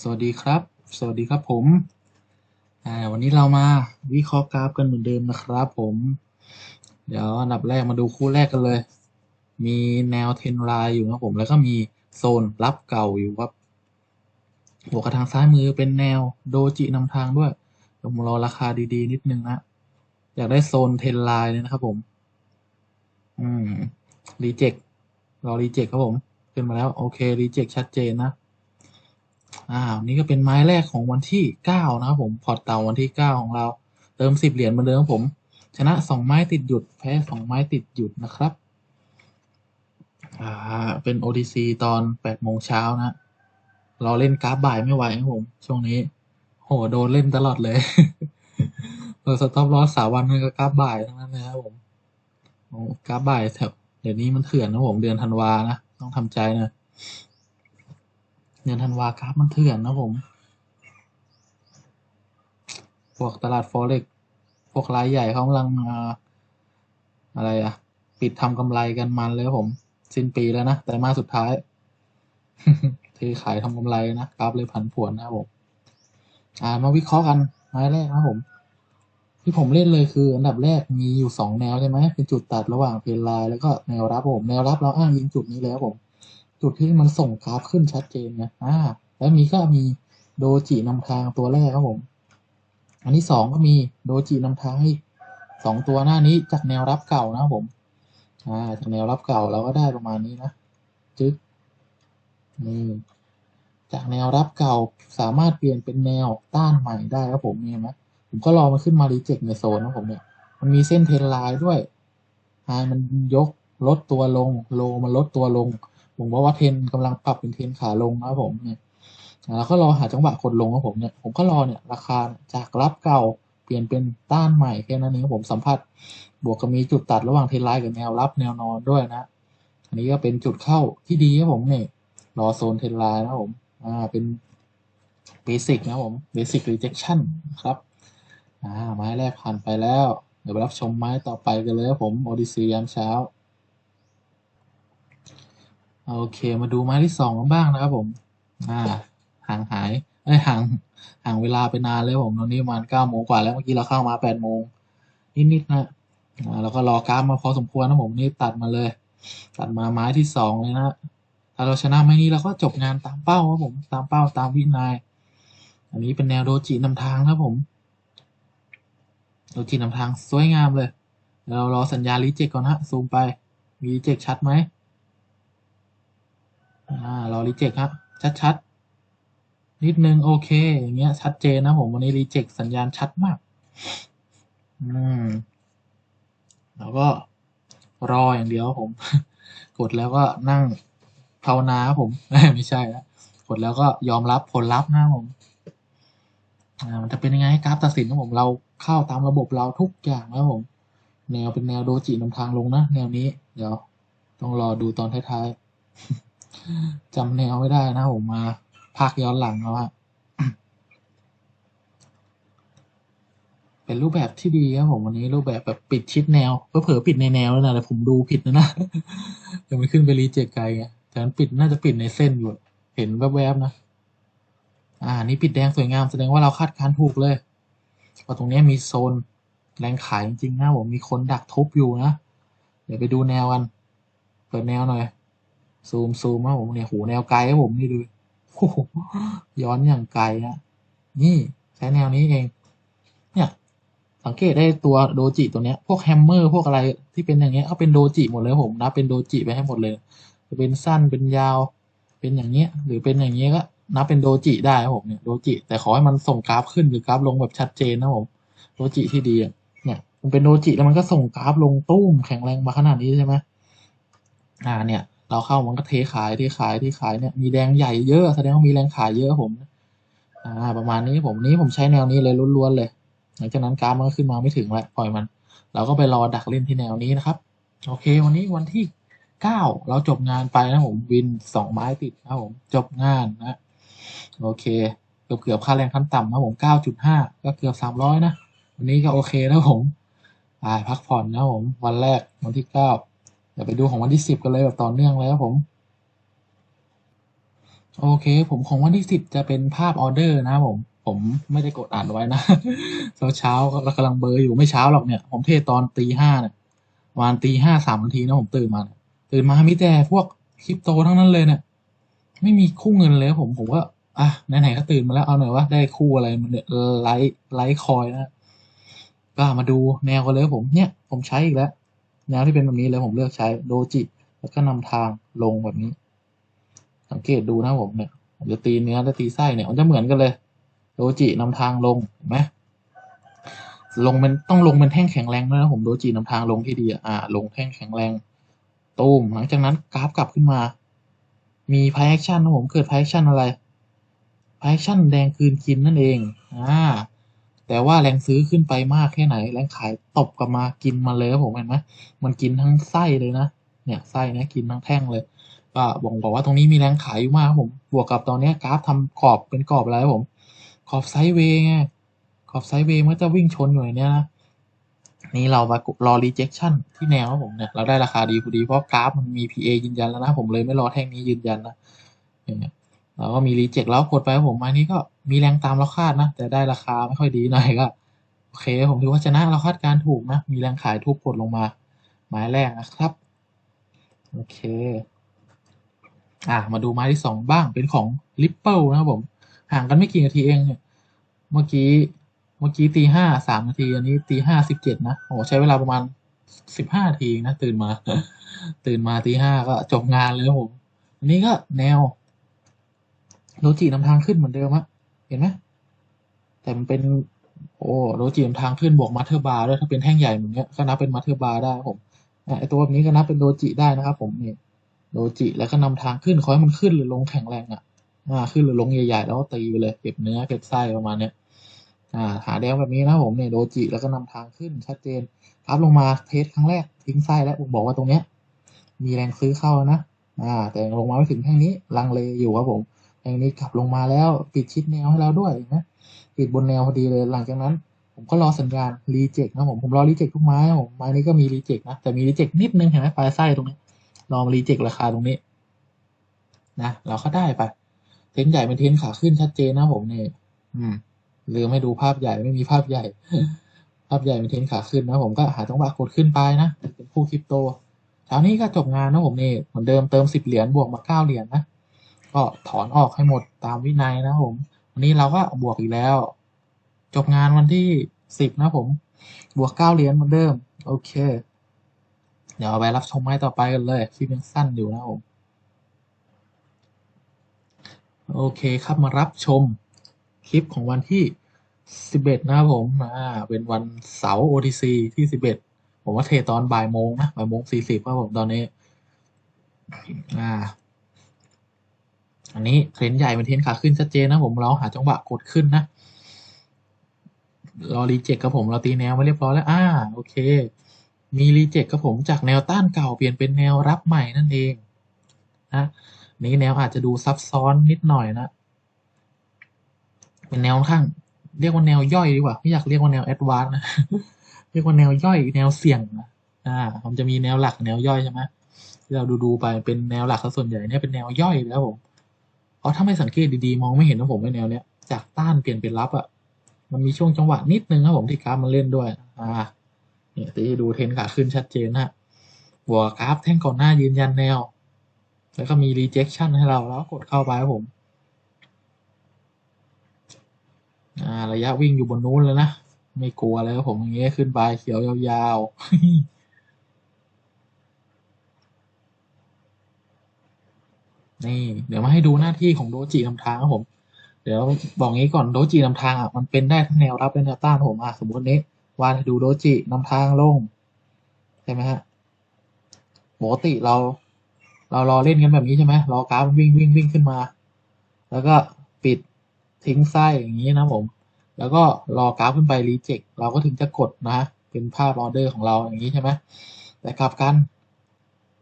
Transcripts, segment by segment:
สวัสดีครับ สวัสดีครับผมวันนี้เรามาวิเคราะห์กราฟกันเหมือนเดิมนะครับผม เดี๋ยวอันดับแรกมาดูคู่แรกกันเลย มีแนวเทรนไลน์อยู่นะครับผม แล้วก็มีโซนรับเก่าอยู่ครับหัวกระทางซ้ายมือเป็นแนวโดจินำทางด้วยผมรอราคาดีๆ นิดนึงนะ อยากได้โซนเทรนไลน์เลยนะครับผม อืมรีเจ็ครอรีเจ็คครับผม ขึ้นมาแล้ว โอเครีเจ็คชัดเจนนะ อ่านี่ก็เป็นไม้แรกของวันที่เก้านะครับผมพอร์ตเต่าวันที่เก้าของเราเติมสิบเหรียญเหมือนเดิมผม ชนะสองไม้ติดหยุดแพ้สองไม้ติดหยุดนะครับอ่าเป็น OTC ตอนแปดโมงเช้านะเราเล่นกราฟบ่ายไม่ไหวครับผมช่วงนี้ โหโดนเล่นตลอดเลยเออสต็อปลอสสาวันก็กราฟบ่ายทั้งนั้นนะครับผมโอ้กราฟบ่ายแถวเดี๋ยวนี้มันเถื่อนนะผมเดือนธันวานะต้องทำใจนะ เดือนธันวากราฟมันเถื่อนนะผม พวกตลาดฟอเร็กพวกรายใหญ่เขากำลังอะไรอะปิดทำกำไรกันมันเลยผม สิ้นปีแล้วนะ แต่มาสุดท้ายเทขายทำกำไรนะกราฟเลยผันผวนนะผม อ่ามาวิเคราะห์กันไม้แรกนะครับผม ที่ผมเล่นเลยคือ อันดับแรกมีอยู่สองแนวใช่ไหมเป็นจุดตัดระหว่างเพนไลน์แล้วก็แนวรับผม แนวรับเราอ้างยิงจุดนี้แล้วผม จุดที่มันส่งกราฟขึ้นชัดเจนไงอ่า แล้วมีก็มีโดจินำทางตัวแรกครับผม อันที่สองก็มีโดจินำทางสองตัวหน้านี้จากแนวรับเก่านะผม อ่า จากแนวรับเก่าเราก็ได้ประมาณนี้นะ จึ๊กนี่จากแนวรับเก่าสามารถเปลี่ยนเป็นแนวต้านใหม่ได้ครับผมเห็นไหมผมก็รอมันขึ้นมารีเจ็คในโซนนะผมเนี่ย มันมีเส้นเทรนไลน์ด้วยไฮมันยกลดตัวลง โลมันลดตัวลง ผมว่าว่าเทนกำลังปรับเป็นเทนขาลงนะครับผมเนี่ยแล้วก็รอหาจังหวะคนลงครับผมเนี่ยผมก็รอเนี่ยราคาจากรับเก่าเปลี่ยนเป็นต้านใหม่แค่นั้นเองผมสัมผัสบวกกับมีจุดตัดระหว่างเทนไลน์กับแนวรับแนวนอนด้วยนะ อันนี้ก็เป็นจุดเข้าที่ดีครับผมเนี่ยรอโซนเทนไลน์นะผมอ่าเป็นเบสิกนะผมเบสิกรีเจคชั่นครับอ่าไม้แรกผ่านไปแล้ว เดี๋ยวไปรับชมไม้ต่อไปกันเลยครับผมโอดิซียามเช้า โอเค มาดูไม้ที่สองบ้างนะครับผม อ่า ห่างหายเอ้ยห่างห่างเวลาไปนานเลยผมตอนนี้ประมาณเก้าโมงกว่าแล้วเมื่อกี้เราเข้ามาแปดโมงนิดๆนะอ่าแล้วก็รอกราฟมาพอสมควรนะผมนี่ตัดมาเลย ตัดมาไม้ที่สองเลยนะถ้าเราชนะไม้นี้เราก็จบงานตามเป้าครับผม ตามเป้าตามวินัยอันนี้เป็นแนวโดจินำทางนะครับผมโดจินำทางสวยงามเลยเรารอสัญญาณรีเจ็คก่อนฮะซูมไปมีรีเจ็คชัดไหม อ่ารอรีเจ็คครับ ชัดๆ นิดนึง โอเค อย่างเงี้ย ชัดเจนนะผมวันนี้รีเจ็คสัญญาณชัดมาก อืม แล้วก็รออย่างเดียวผม กดแล้วก็นั่งภาวนาครับผม ไม่ใช่แล้วกดแล้วก็ยอมรับผลลัพธ์นะผมอ่ามันจะเป็นยังไงกราฟตัดสินครับผมเราเข้าตามระบบเราทุกอย่างนะผม แนวเป็นแนวโดจินำทางลงนะ แนวนี้ เดี๋ยว ต้องรอดูตอนท้ายๆ จำแนวไม่ได้นะผมมาภาคย้อนหลังแล้วฮะเป็นรูปแบบที่ดีครับผมวันนี้รูปแบบแบบปิดชิดแนวเผลอปิดในแนวแล้วนะแต่ผมดูผิดนะนะแต่มันขึ้นไปรีเจ็คไกลไงแต่มันปิดน่าจะปิดในเส้นอยู่ เห็นแวบๆนะ อ่า นี่ปิดแดงสวยงามแสดงว่าเราคาดการณ์ถูกเลยพราตรงนี้มีโซนแรงขายจริงๆนะผมมีคนดักทุบอยู่นะ เดี๋ยวไปดูแนวกัน เปิดแนวหน่อย ซูมซูมนะผมเนี่ยโหแนวไกลครับผมนี่ดูโอ้โหย้อนอย่างไกลนะนี่ใช้แนวนี้เอง เนี่ย สังเกตได้ตัวโดจิตัวเนี้ย พวกแฮมเมอร์พวกอะไรที่เป็นอย่างเงี้ยเขาเป็นโดจิหมดเลยผมนะเป็นโดจิไปให้หมดเลยจะเป็นสั้นเป็นยาว เป็นอย่างเงี้ย หรือเป็นอย่างเงี้ยก็นับเป็นโดจิได้ครับผมเนี่ยโดจิแต่ขอให้มันส่งกราฟขึ้นหรือกราฟลงแบบชัดเจนนะผมโดจิที่ดีเนี่ยมันเป็นโดจิแล้วมันก็ส่งกราฟลงตุ้มแข็งแรงมาขนาดนี้ใช่ไหมอ่าเนี่ย เราเข้ามันก็เทขายเทขายเทขายเนี่ยมีแรงใหญ่เยอะแสดงว่ามีแรงขายเยอะผมอ่าประมาณนี้ผมนี้ผมใช้แนวนี้เลยล้วนๆเลย หลังจากนั้นกราฟมันก็ขึ้นมาไม่ถึงแล้วปล่อยมัน เราก็ไปรอดักเล่นที่แนวนี้นะครับ โอเค วันนี้วันที่เก้าเราจบงานไปนะผมวินสองไม้ติดนะผมจบงานนะโอเคเกือบเกือบค่าแรงขั้นต่ำนะผมเก้าจุดห้าก็เกือบสามร้อยนะวันนี้ก็โอเคแล้วผมอ่าพักผ่อนนะผมวันแรกวันที่เก้า เดี๋ยวไปดูของวันที่สิบกันเลยแบบต่อเนื่องเลยครับผม โอเค ผมของวันที่สิบจะเป็นภาพออเดอร์นะครับผม ผมไม่ได้กดอ่านไว้นะเช้าเช้าๆเรากำลังเบลออยู่ไม่เช้าหรอกเนี่ย ผมเทศตอนตีห้าเนี่ยประมาณตีห้าสามนาทีนะผมตื่นมาตื่นมามีแต่พวกคริปโตทั้งนั้นเลยเนี่ย ไม่มีคู่เงินเลยผมผมก็อะไหนๆก็ตื่นมาแล้วเอาหน่อยว่าได้คู่อะไรมันเนี่ยไลท์ไลท์คอยนะก็มาดูแนวกันเลยผมเนี่ย ผมใช้อีกแล้ว แนวที่เป็นแบบนี้เลยผมเลือกใช้โดจิแล้วก็นำทางลงแบบนี้ สังเกตดูนะผมเนี่ยผมจะตีเนื้อและตีไส้เนี่ย มันจะเหมือนกันเลยโดจินำทางลงเห็นไหมลงเป็นต้องลงเป็นแท่งแข็งแรงด้วยนะผมโดจินำทางลงที่ดีอะอ่า ลงแท่งแข็งแรงตูมหลังจากนั้นกราฟกลับขึ้นมา มีพายแอคชั่นนะผมเกิดพายแอคชั่นอะไรพายแอคชั่นแดงคืนกินนั่นเองอ่า แต่ว่าแรงซื้อขึ้นไปมากแค่ไหน แรงขายตบกลับมากินมาเลยครับผมเห็นไหมมันกินทั้งไส้เลยนะเนี่ยไส้นี่ยกินทั้งแท่งเลยก็บ่งบอกว่าตรงนี้มีแรงขายอยู่มากครับผมบวกกับตอนนี้กราฟทำกรอบเป็นกรอบอะไรครับผมขอบไซด์เวย์ไงขอบไซด์เวย์มันจะวิ่งชนอยู่ในเนี้ยนะนี่เรามารอ rejection ที่แนวครับผมเนี่ยเราได้ราคาดีพอดีเพราะกราฟมันมี PA ยืนยันแล้วนะผมเลยไม่รอแท่งนี้ยืนยันนะเนี่ยเราก็มี reject แล้วกดไปครับผมมานี้ก็ มีแรงตามเราคาดนะ แต่ได้ราคาไม่ค่อยดีหน่อยก็โอเค ผมถือว่าชนะเราคาดการถูกนะ มีแรงขายทุบกดลงมา หมายแรกนะครับ โอเค อะ มาดูไม้ที่สองบ้างเป็นของ Ripple นะครับผม ห่างกันไม่กี่นาทีเองเนี่ยเมื่อกี้เมื่อกี้ตีห้าสามนาที อันนี้ตีห้าสิบเจ็ดนะโอ้ใช้เวลาประมาณสิบห้านาทีนะตื่นมา ตื่นมาตีห้าก็จบงานเลยผมอันนี้ก็แนวโรจินำทางขึ้นเหมือนเดิมอะ ห็นไหมแต่มันเป็น โอ้โรจินำทางขึ้นบวกมาเทอร์บาร์ด้วยถ้าเป็นแท่งใหญ่แบบเนี้ยก็นับเป็นมาเทอร์บาร์ได้ผมไอตัวแบบนี้ก็นับเป็นโรจิได้นะครับ ผมนี่โดจิแล้วก็นำทางขึ้นขอให้มันขึ้นหรือลงแข็งแรงอะอ่าขึ้นหรือลงใหญ่ๆแล้วก็ตีไปเลยเก็บเนื้อเก็บไส้ประมาณเนี้ยอ่าหาแดงแบบนี้นะผมเนี่ยโดจิแล้วก็นำทางขึ้นชัดเจนกราฟลงมาเทสครั้งแรกทิ้งไส้แล้วผมบอกว่าตรงเนี้ย มีแรงซื้อเข้านะอ่า แต่ลงมาไม่ถึงแท่งนี้ลังเลอยู่ครับผม แท่งนี้กลับลงมาแล้ว ปิดชิดแนวให้เราด้วยเห็นะปิดบนแนวพอดีเลยหลังจากนั้น ผมก็รอสัญญาณรีเจ็คนะผมผมรอรีเจ็คทุกไม้ผมไม้นี้ก็มีรีเจ็คนะแต่มีรีเจ็คนิดนึงเห็นไหมปลายไส้ตรงนี้ลองรีเจ็คราคาตรงนี้นะเราก็ได้ไปเทนใหญ่เป็นเทนขาขึ้นชัดเจนนะผมเนี่ยอืมลืมไม่ดูภาพใหญ่ไม่มีภาพใหญ่ ภาพใหญ่เป็นเทนขาขึ้นนะผมก็หาจังหวะกดขึ้นไปนะเป็นคู่คริปโตเช้านี้ก็จบงานนะผมเนี่เหมือนเดิมเติมสิบเหรียญบวกมาเก้าเหรียญนะ ก็ถอนออกให้หมดตามวินัยนะผม วันนี้เราก็บวกอีกแล้ว จบงานวันที่สิบนะผม บวกเก้าเหรียญเหมือนเดิม โอเค เดี๋ยวเอาไปรับชมไม้ต่อไปกันเลย คลิปยังสั้นอยู่นะผม โอเคครับมารับชมคลิปของวันที่11นะครับผม อ่า เป็นวันเสาร์ OTC ที่11ผมว่าเทตอนบ่ายโมงนะบ่ายโมง40ครับผมตอนนี้ อ่า อันนี้เทรนใหญ่เป็นเทรนขาขึ้นชัดเจนนะผมเราหาจังหวะกดขึ้นนะรอรีเจ็คครับผมเราตีแนวมาเรียบร้อยแล้วอ่าโอเค มีรีเจ็คครับผมจากแนวต้านเก่าเปลี่ยนเป็นแนวรับใหม่นั่นเองนะนี้แนวอาจจะดูซับซ้อนนิดหน่อยนะเป็นแนวข้าง เรียกว่าแนวย่อยดีกว่าไม่อยากเรียกว่าแนวแอดวานนะเรียกว่าแนวย่อยแนวเสี่ยงนะอ่ามันจะมีแนวหลักแนวย่อยใช่ไหมที่เราดูดูไปเป็นแนวหลักซะส่วนใหญ่เนี่ยเป็นแนวย่อยแล้วผม เพราะถ้าไม่สังเกตดีๆ มองไม่เห็นนะผมไอ้แนวเนี้ย จากต้านเปลี่ยนเป็นรับอะ่ะ มันมีช่วงจังหวะนิดนึงครับผมที่กราฟมันเล่นด้วย อ่า เนี่ยตีดูเทรนขาขึ้นชัดเจนฮะบวกกราฟแท่งก่อนหน้ายืนยันแนว แล้วก็มี rejection ให้เราแล้วกดเข้าไปครับผม อ่า ระยะวิ่งอยู่บนนู้นแล้วนะ ไม่กลัวเลยครับผมอย่างเงี้ยขึ้นไปเขียวยาวๆ นี่ เดี๋ยวมาให้ดูหน้าที่ของโดจินำทางครับผม เดี๋ยวบอกงี้ก่อนโดจินำทางอะมันเป็นได้ทั้งแนวรับและแนวต้านผมอะสมมตินี้วานดูโดจินำทางลงใช่ไหมฮะปกติเรา เรารอเล่นกันแบบนี้ใช่ไหมรอกราฟวิ่งวิ่งวิ่งขึ้นมา แล้วก็ปิดทิ้งไส้อย่างนี้นะผม แล้วก็รอกราฟขึ้นไปรีเจ็คเราก็ถึงจะกดนะเป็นภาพออเดอร์ของเราอย่างนี้ใช่ไหมแต่กลับกัน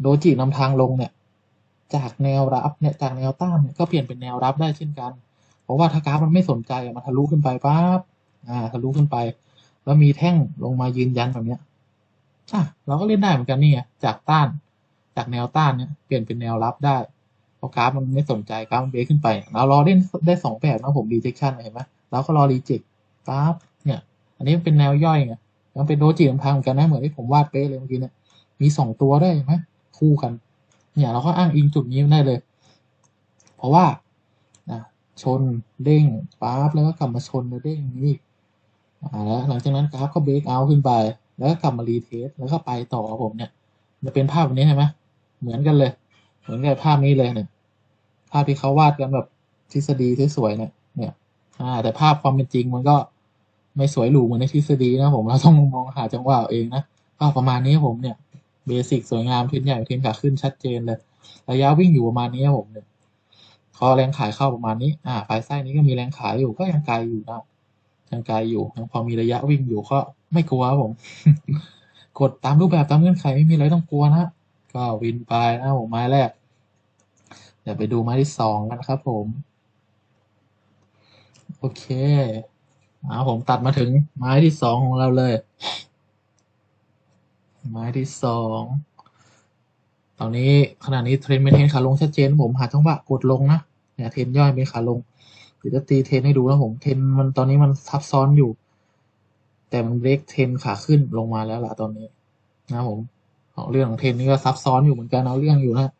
โดจินำทางลงเนี่ย จากแนวรับเนี่ยจากแนวต้านก็เปลี่ยนเป็นแนวรับได้เช่นกัน เพราะว่าถ้ากราฟมันไม่สนใจมันทะลุขึ้นไปปั๊บอ่าทะลุขึ้นไป แล้วมีแท่งลงมายืนยันแบบเนี้ยอะเราก็เล่นได้เหมือนกันนี่ไงจากต้าน จากแนวต้านเนี่ยเปลี่ยนเป็นแนวรับได้เพราะกราฟมันไม่สนใจกราฟมันเบรขึ้นไปเรารอเล่นได้สองแบบนะผม rejection เห็นไหมเราก็รอ reject กราฟเนี่ยอันนี้เป็นแนวย่อยไงมันเป็นโดจินำทางเหมือนกันนะเหมือนที่ผมวาดเป๊ะเลยเมื่อกี้เนี่ยมีสองตัวได้ไหมคู่กัน เนี่ยเราก็อ้างอิงจุดนี้ได้เลย เพราะว่านะชนเด้งปั๊บแล้วก็กลับมาชนแล้วเด้งนี่แล้วหลังจากนั้นกราฟก็เบรกเอาขึ้นไป แล้วก็กลับมารีเทสแล้วก็ไปต่อผมเนี่ยจะเป็นภาพแบบนี้ใช่ไหมเหมือนกันเลย เหมือนกับภาพนี้เลยเนี่ยภาพที่เขาวาดกันแบบทฤษฎีที่สวยเนี่ยเนี่ยแต่ภาพความเป็นจริงมันก็ไม่สวยหรูเหมือนในทฤษฎีนะผมเราต้องมองหาจังหวะเอาเองนะภาพประมาณนี้ผมเนี่ย เบสิกสวยงามเทนใหญ่เทนขาขึ้นชัดเจนเลย ระยะวิ่งอยู่ประมาณนี้ครับผมเนี่ยคอแรงขายเข้าประมาณนี้ อ่าปลายไส้นี้ก็มีแรงขายอยู่ก็ยังไกลอยู่นะยังไกลอยู่ยังพอมีระยะวิ่งอยู่ก็ไม่กลัวครับผม กดตามรูปแบบตามเงื่อนไขไม่มีอะไรต้องกลัวนะก็วินไปนะผมไม้แรกเดี๋ยวไปดูไม้ที่สองกันครับผม โอเคเอาผมตัดมาถึงไม้ที่สองของเราเลย ไม้ที่สองตอนนี้ขณะนี้เทรนเป็นเทรนขาลงชัดเจนผมหาจังหวะกดลงนะเนี่ยเทรนย่อยเป็นขาลงเดี๋ยวจะตีเทรนให้ดูนะผมเทรนมันตอนนี้มันซับซ้อนอยู่ แต่มันเบรกเทรนขาขึ้นลงมาแล้วล่ะตอนนี้ นะผมเรื่องของเทรนนี่ก็ซับซ้อนอยู่เหมือนกันเอาเรื่องอยู่นะ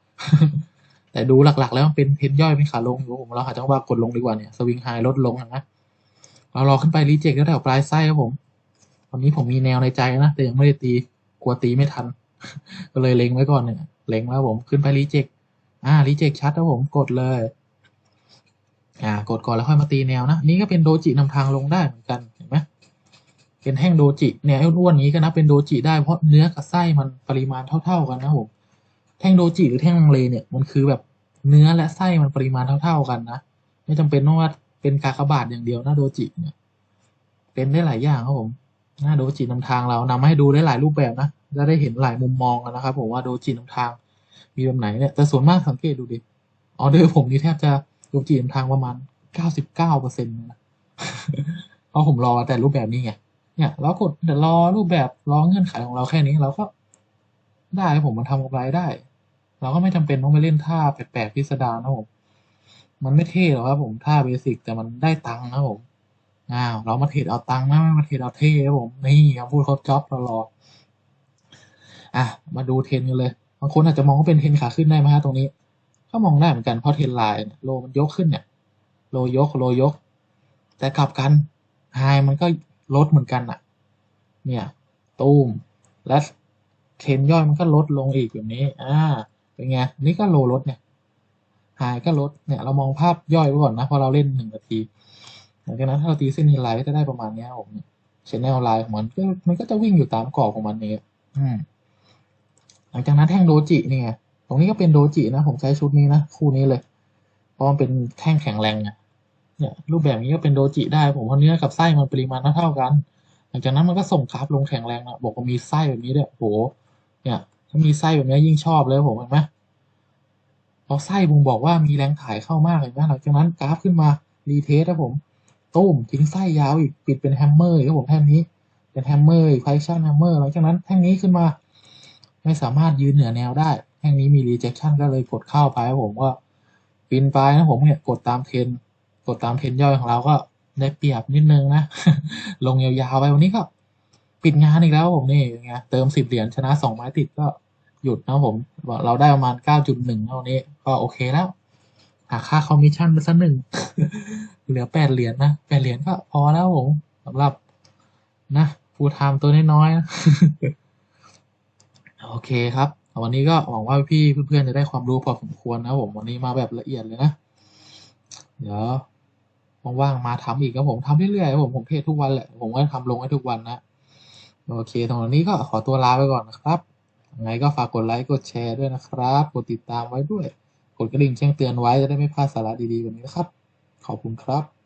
แต่ดูหลักๆ แล้วมันเป็นเทรนย่อยเป็นขาลงอยู่ผมเราหาจังหวะกดลงดีกว่าเนี่ยสวิงไฮลดลงนะเรารอขึ้นไปรีเจ็คแล้วแถวปลายไส้ครับผมตอนนี้ผมมีแนวในใจนะแต่ยังไม่ได้ตี ลัวตีไม่ทัน ก็เลยเล็งไว้ก่อนเนี่ยเล็งแล้วผมขึ้นไปรีเจ็คอ่ารีเจ็คชัดแล้วผมกดเลย อ่ากดก่อนแล้วค่อยมาตีแนวนะ นี่ก็เป็นโดจินำทางลงได้เหมือนกันเห็นไหมเป็นแท่งโดจิเนี่ยอ้วนๆนี้ก็นับเป็นโดจิได้เพราะเนื้อกับไส้มันปริมาณเท่า ๆกันนะผมแท่งโดจิหรือแท่งลังเลเนี่ยมันคือแบบเนื้อและไส้มันปริมาณเท่า ๆกันนะไม่จำเป็นต้องว่าเป็นกากบาทอย่างเดียวนะโดจิเนี่ยเป็นได้หลายอย่างครับผมหน้าโดจินำทางเรานำมาให้ดูได้หลายรูปแบบนะ จะได้เห็นหลายมุมมองกันนะครับ ผมว่าโดจินำทางมีแบบไหนเนี่ยแต่ส่วนมากสังเกตดูดิออเดอร์ผมนี่แทบจะโดจินำทางประมาณเก้าสิบเก้าเปอร์เซ็นต์นะเพราะผมรอแต่รูปแบบนี้ไงเนี่ยเรากดเดี๋ยวรอรูปแบบรอเงื่อนไขของเราแค่นี้เราก็ได้ผมมันทำกำไรได้ เราก็ไม่จำเป็นต้องไปเล่นท่าแปลกๆพิสดารนะผมมันไม่เท่หรอกครับผมท่าเบสิกแต่มันได้ตังค์นะผมอ้าวเรามาเทรดเอาตังค์นะไม่มาเทรดเอาเท่ครับผมนี่คำพูดครบจ็อบเรารอ อะมาดูเทรนกันเลยบางคนอาจจะมองว่าเป็นเทรนขาขึ้นได้ไหมฮะตรงนี้ ก็มองได้เหมือนกันเพราะเทรนไลน์โลมันยกขึ้นเนี่ยโลยกโลยก แต่กลับกันไฮมันก็ลดเหมือนกันอะเนี่ยตูมและเทรนย่อยมันก็ลดลงอีกแบบนี้อ่าเป็นไงนี่ก็โลลดเนี่ยไฮก็ลดเนี่ยเรามองภาพย่อยไว้ก่อนนะพอเราเล่นหนึ่งนาทีหลังจากนั้นถ้าเราตีเส้นไลน์ก็จะได้ประมาณนี้ผมเชนแนลไลน์ของมันก็มันก็จะวิ่งอยู่ตามกรอบของมันเองอืม หลังจากนั้นแท่งโดจินี่ไงตรงนี้ก็เป็นโดจินะ ผมใช้ชุดนี้นะ คู่นี้เลย เพราะมันเป็นแท่งแข็งแรงเนี่ยเนี่ยรูปแบบนี้ก็เป็นโดจิได้ ผมเพราะเนื้อกับไส้มันปริมาณเท่ากัน หลังจากนั้นมันก็ส่งกราฟลงแข็งแรงนะบอกว่ามีไส้แบบนี้ด้วยโห เนี่ยถ้ามีไส้แบบนี้ยิ่งชอบเลยผมเห็นไหมพอไส้ผมบอกว่ามีแรงขายเข้ามากเลยนะหมหลังจากนั้นกราฟขึ้นมารีเทสครับผมตุ้มทิ้งไส้ยาวอีกปิดเป็นแฮมเมอร์ครับผมแท่งนี้ เป็นแฮมเมอร์อีกไฟชั่นแฮมเมอร์หลังจากนั้นแท่งนี้ขึ้นมา ไม่สามารถยืนเหนือแนวได้แท่งนี้มีรีเจคชั่นก็เลยกดเข้าไปผมก็ปินไปนะผมเนี่ยกดตามเทรนกดตามเทรนย่อยของเราก็ได้เปรียบนิดนึงนะ ลงยาวๆไปวันนี้ก็ปิดงานอีกแล้วผมนี่ไงเติมสิบเหรียญชนะสองไม้ติดก็หยุดนะผม เราได้ประมาณเก้าจุดหนึ่งเท่านี้ ก็โอเคแล้วหาค่าคอมมิชชั่นไปสักหนึ่งเหลือแปดเหรียญนะแปดเหรียญก็พอแล้วผมสำหรับนะฟูลไทม์ตัวน้อยๆนะ โอเคครับ วันนี้ก็หวังว่าพี่เพื่อนๆจะได้ความรู้พอสมควรนะผมวันนี้มาแบบละเอียดเลยนะ เดี๋ยวว่างๆมาทำอีกครับผมทำเรื่อยๆผมผมเทศทุกวันแหละผมก็ทำลงให้ทุกวันนะโอเคตรงนี้ก็ขอตัวลาไปก่อนนะครับยังไงก็ฝากกดไลค์กดแชร์ด้วยนะครับ กดติดตามไว้ด้วย กดกระดิ่งแจ้งเตือนไว้จะได้ไม่พลาดสาระดีๆแบบนี้นะครับ ขอบคุณครับ